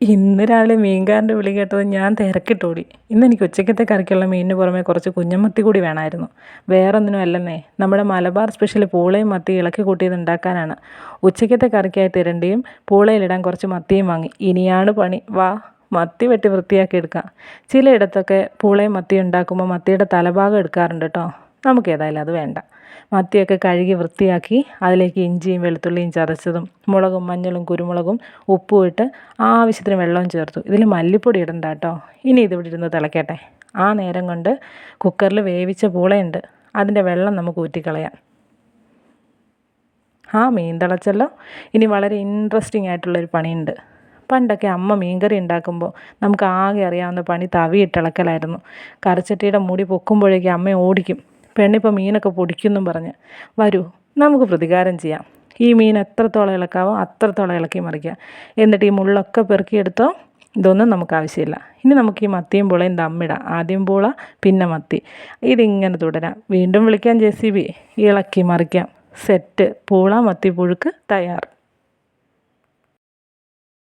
ഇന്ന് രാവിലെ മീൻകാരന്റെ വിളി കേട്ടത് ഞാൻ തിരക്കിട്ടോടി. ഇന്ന് എനിക്ക് ഉച്ചക്കത്തെ കറിക്കുള്ള മീനിന് പുറമെ കുറച്ച് കുഞ്ഞമത്തി കൂടി വേണമായിരുന്നു. വേറൊന്നിനും അല്ലെന്നേ. നമ്മുടെ മലബാർ സ്പെഷ്യൽ പൂളയും മത്തി ഇളക്കി കൂട്ടിയത് ഉണ്ടാക്കാനാണ്. ഉച്ചക്കത്തെ കറിക്കായി തിരണ്ടിയും പൂളയിലിടാൻ കുറച്ച് മത്തിയും വാങ്ങി. ഇനിയാണ് പണി. വാ മത്തി വെട്ടി വൃത്തിയാക്കി എടുക്കാം. ചിലയിടത്തൊക്കെ പൂളയും മത്തി ഉണ്ടാക്കുമ്പോൾ മത്തിയുടെ തലഭാഗം എടുക്കാറുണ്ട് കേട്ടോ. നമുക്ക് ഏതായാലും അത് വേണ്ട. മത്തിയൊക്കെ കഴുകി വൃത്തിയാക്കി അതിലേക്ക് ഇഞ്ചിയും വെളുത്തുള്ളിയും ചതച്ചതും മുളകും മഞ്ഞളും കുരുമുളകും ഉപ്പും ഇട്ട് ആവശ്യത്തിന് വെള്ളവും ചേർത്തു. ഇതിൽ മല്ലിപ്പൊടി ഇടണ്ട കേട്ടോ ഇനി ഇതിവിടെ ഇരുന്ന് തിളക്കട്ടെ. ആ നേരം കൊണ്ട് കുക്കറിൽ വേവിച്ച പൂളയുണ്ട്. അതിന്റെ വെള്ളം നമുക്ക് ഊറ്റിക്കളയാം. ആ മീൻ തിളച്ചല്ലോ. ഇനി വളരെ ഇൻട്രസ്റ്റിംഗ് ആയിട്ടുള്ളൊരു പണിയുണ്ട്. പണ്ടൊക്കെ അമ്മ മീൻകറി ഉണ്ടാക്കുമ്പോൾ നമുക്ക് ആകെ അറിയാവുന്ന പണി തവിയിട്ടിളക്കലായിരുന്നു കറിച്ചട്ടിയുടെ മുടി പൊക്കുമ്പോഴേക്കും അമ്മ ഓടിക്കും. പെണ്ണിപ്പോൾ മീനൊക്കെ പൊടിക്കുന്നും പറഞ്ഞ് വരൂ നമുക്ക് പ്രതികാരം ചെയ്യാം. ഈ മീൻ എത്രത്തോളം ഇളക്കാവോ അത്രത്തോളം ഇളക്കി മറിക്കുക എന്നിട്ട് ഈ മുള്ളൊക്കെ പെറുക്കിയെടുത്തോ ഇതൊന്നും നമുക്ക് ആവശ്യമില്ല. ഇനി നമുക്ക് ഈ മത്തിയും പുളയും തമ്മിടാം. ആദ്യം പൂള പിന്നെ മത്തി. ഇതിങ്ങനെ തുടരാം. വീണ്ടും വിളിക്കാം ജെ സി ബി. ഇളക്കി മറിക്കാം. സെറ്റ് പൂള മത്തി പുഴുക്ക് തയ്യാർ